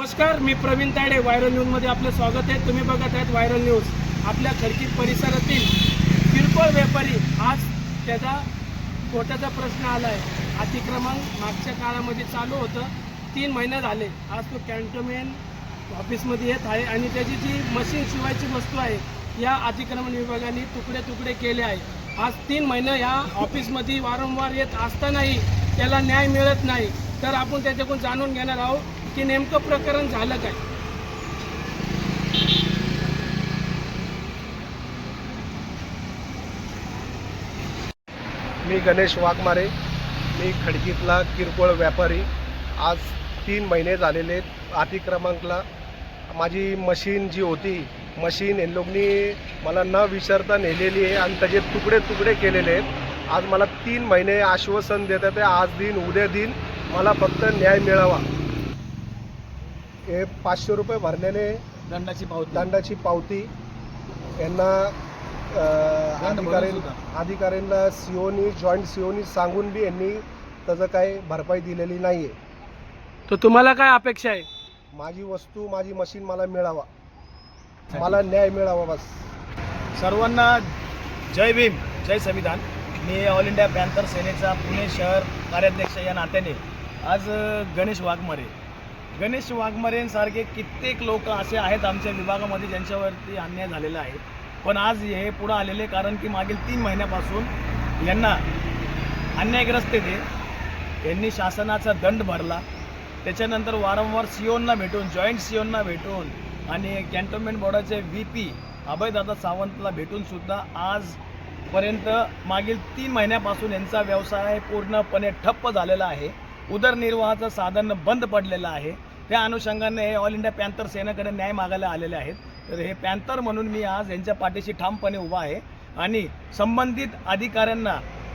नमस्कार मी प्रवीण ताडे व्हायरल न्यूजमध्ये आपलं स्वागत आहे. तुम्ही बघत आहेत व्हायरल न्यूज. आपल्या खडकीत परिसरातील किरकोळ व्यापारी आज त्याचा कोट्याचा प्रश्न आला आहे अतिक्रमण मागच्या काळामध्ये चालू होतं. तीन महिने झाले. आज तो कॅन्टोमेंट ऑफिसमध्ये येत आहे आणि त्याची जी मशीन शिवायची वस्तू आहे या अतिक्रमण विभागाने तुकडे तुकडे केले आहे. आज तीन महिने या ऑफिसमध्ये वारंवार येत असतानाही त्याला न्याय मिळत नाही. तर आपण त्याच्याकडून जाणून घेणार आहोत. की नेमकं प्रकरण झालं काय? मी गणेश वाघमारे मी खडकीतला किरकोळ व्यापारी. आज तीन महिने झालेले आहेत अतिक्रमांकला माझी मशीन जी होती मशीन हे लोकनी मला न विचारता नेलेली आहे आणि त्याचे तुकडे तुकडे केलेले आहेत. आज मला तीन महिने आश्वासन देतात आहे आज दिन उद्या दिन मला फक्त न्याय मिळावा. हे पाचशे रुपये भरलेले दंडाची पावती. दंडाची पावती. यांना अधिकारी अधिकाऱ्यांना सीओनी जॉईंट सीओनी सांगून बी यांनी त्याचं काही भरपाई दिलेली नाही आहे तर तुम्हाला काय अपेक्षा आहे? माझी वस्तू माझी मशीन मला मिळावा. मला न्याय मिळावा बस. सर्वांना जय भीम जय संविधान. मी ऑल इंडिया पॅन्थर सेनेचा पुणे शहर कार्याध्यक्ष या नात्याने आज अ, गणेश वाघमारे गणेश वाघमारेंसारखे कित्येक लोक असे आहेत आमच्या विभागामध्ये ज्यांच्यावरती अन्याय झालेला आहे. पण आज हे पुढं आलेले कारण की मागील तीन महिन्यापासून यांना अन्यायग्रस्त ते यांनी शासनाचा दंड भरला. त्याच्यानंतर वारंवार सीओंना भेटून जॉईंट सीओंना भेटून आणि कॅन्टोन्मेंट बोर्डाचे व्ही पी अभयदादा सावंतला भेटूनसुद्धा आजपर्यंत मागील तीन महिन्यापासून यांचा व्यवसाय पूर्णपणे ठप्प झालेला आहे. उदरनिर्वाहाचं साधन बंद पडलेलं आहे. त्या अनुषंगाने हे ऑल इंडिया पॅन्थर सेनेकडे न्याय मागायला आलेले आहेत. तर हे पॅन्थर म्हणून मी आज यांच्या पाठीशी ठामपणे उभा आहे. आणि संबंधित अधिकाऱ्यांना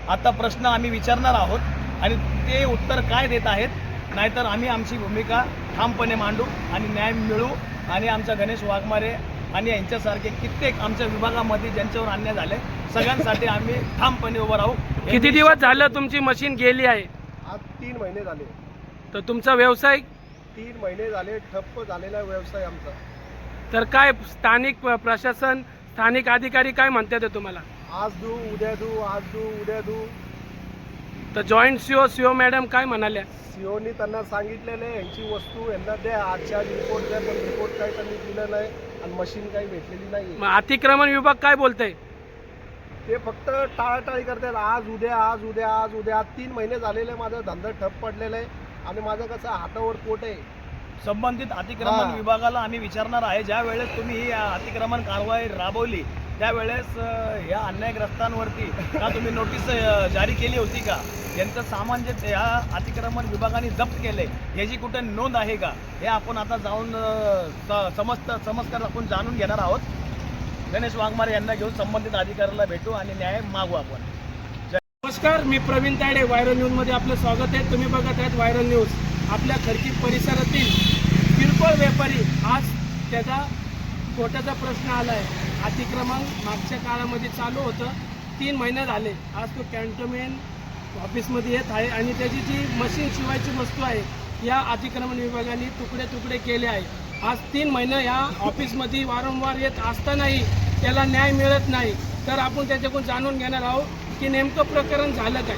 आता प्रश्न आम्ही विचारणार आहोत. आणि ते उत्तर काय देत आहेत नाहीतर आम्ही आमची भूमिका ठामपणे मांडू आणि न्याय मिळू. आणि आमच्या गणेश वाघमारे आणि यांच्यासारखे कित्येक आमच्या विभागामध्ये ज्यांच्यावर अन्याय झाले सगळ्यांसाठी आम्ही ठामपणे उभं राहू. किती दिवस झालं तुमची मशीन गेली आहे? तीन महिने झाले. तर तुमचा व्यवसाय तीन महिने झाले ठप्प झालेला व्यवसाय आमचा. तर काय स्थानिक प्र- प्रशासन स्थानिक अधिकारी काय म्हणतात ते तुम्हाला? आज दू उद्या दू आज दू उद्या दू. तर जॉईंट सीओ सीओ मॅडम काय म्हणाल्या? सीओनी त्यांना सांगितलेले यांची वस्तू यांना द्या आजच्या रिपोर्ट द्या पण रिपोर्ट काही त्यांनी दिलं नाही आणि मशीन काही भेटलेली नाही मग अतिक्रमण विभाग काय बोलतंय? ते फक्त टाळाटाळी करतात. आज उद्या आज उद्या आज उद्या. आज तीन महिने झालेले माझा. धंदा ठप पडलेला आहे. आणि माझं कसं हातावर पोट आहे. संबंधित अतिक्रमण हा. विभागाला आम्ही विचारणार आहे. ज्या वेळेस तुम्ही ही अतिक्रमण कारवाई राबवली त्यावेळेस अ, या अन्यायग्रस्तांवरती का तुम्ही नोटीस अ, जारी केली होती का? यांचं सामान जे त्या अतिक्रमण विभागाने जप्त केले याची कुठे नोंद आहे का? हे आपण आता जाऊन अ, स- समस्त समस्कर आपण जाणून घेणार आहोत. गणेश वाघमारे यांना घेऊन संबंधित अधिकाऱ्याला भेटू आणि न्याय मागू आपण. नमस्कार मी प्रवीण तायडे व्हायरल न्यूजमध्ये आपलं स्वागत आहे. तुम्ही बघत आहेत व्हायरल न्यूज. आपल्या खर्ची परिसरातील किरकोळ व्यापारी आज त्याचा कोट्याचा प्रश्न आला आहे अतिक्रमण मागच्या काळामध्ये चालू होतं. तीन महिने झाले. आज तो कॅन्टोमेंट ऑफिसमध्ये येत आहे आणि त्याची जी मशीन शिवायची वस्तू आहे या अतिक्रमण विभागाने तुकडे तुकडे केले आहे. आज तीन महिने या ऑफिसमध्ये वारंवार येत असतानाही त्याला न्याय मिळत नाही. तर आपण त्याच्याकडून जाणून घेणार आहोत की नेमकं प्रकरण झालं काय?